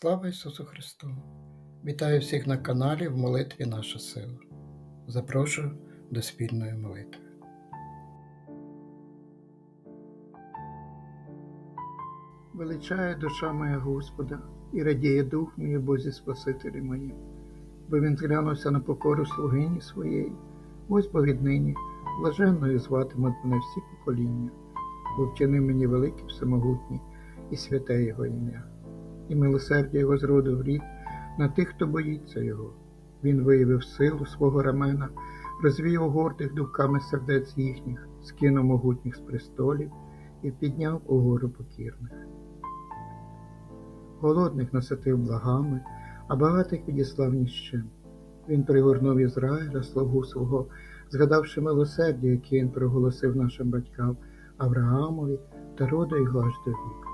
Слава Ісусу Христу! Вітаю всіх на каналі в молитві Наша сила. Запрошую до спільної молитви. Величає душа моя Господа, і радіє дух мій Бозі Спасителі моїм, бо він зглянувся на покору слугині своєї, ось бо віднині блаженною зватимуть мене всі покоління, бо вчинив мені великий всемогутній і святе Його ім'я і милосердя його з роду в рід на тих, хто боїться його. Він виявив силу свого рамена, розвіяв гордих думками сердець їхніх, скинув могутніх з престолів і підняв угору покірних. Голодних наситив благами, а багатих відіслав ні з чим. Він пригорнув Ізраїля, слугу свого, згадавши милосердя, яке він проголосив нашим батькам Авраамові та роду і глаж до віку.